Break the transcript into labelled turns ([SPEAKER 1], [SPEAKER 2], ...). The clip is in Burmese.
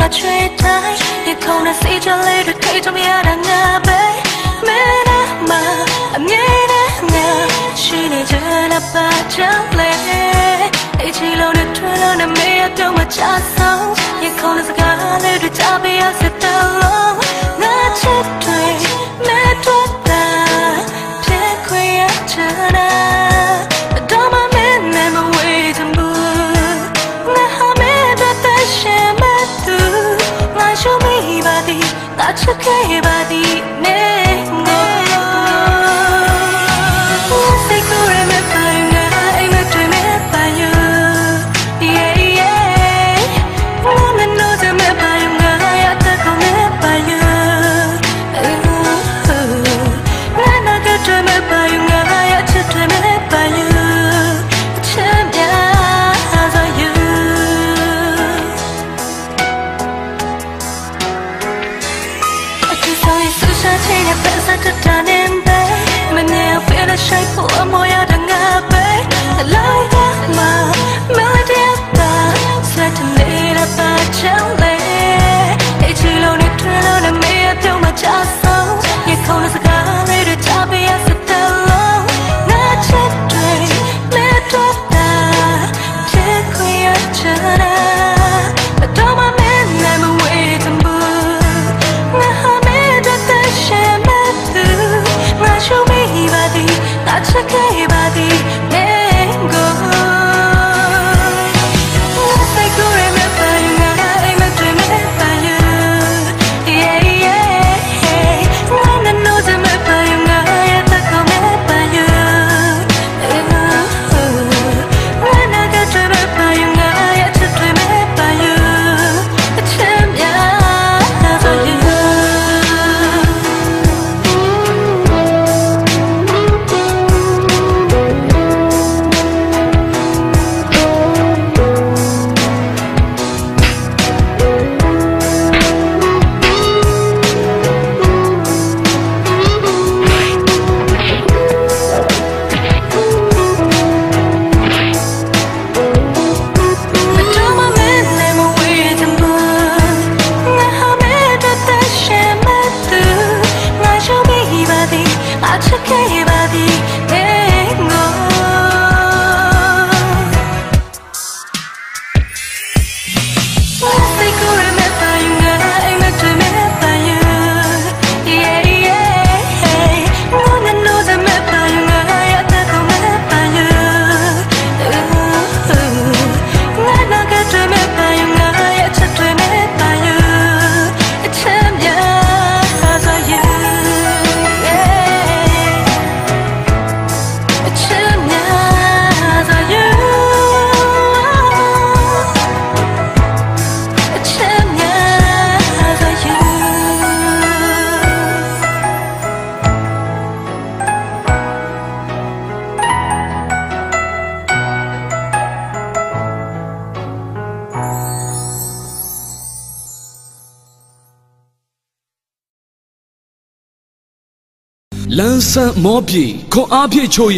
[SPEAKER 1] ကချွေတိုင်းဒီခုံနဲ့စိတ်ချလေးတွေထိတ်တမရတာငါပဲမင်းနဲ့မအမြင်နဲ့ငါရှိနေကြတဲ့ပတ်ချောင်းလေးအချီလုံးနဲ့ထွန်းလုံးနဲ့မေးရတော့မချဆောင်ဒီခုံနဲ့စကားလေးတွေချပေးရစတဲ့လုံးငါချစ်တွေမဲ့ထွက်တာဖြစ်ခွင့်ရချင် such a cave body. tatanen bay mene pera shai po amoya danga bay alai
[SPEAKER 2] လမ်းဆန်းမောပြေခွန်အားဖြည့်ချို့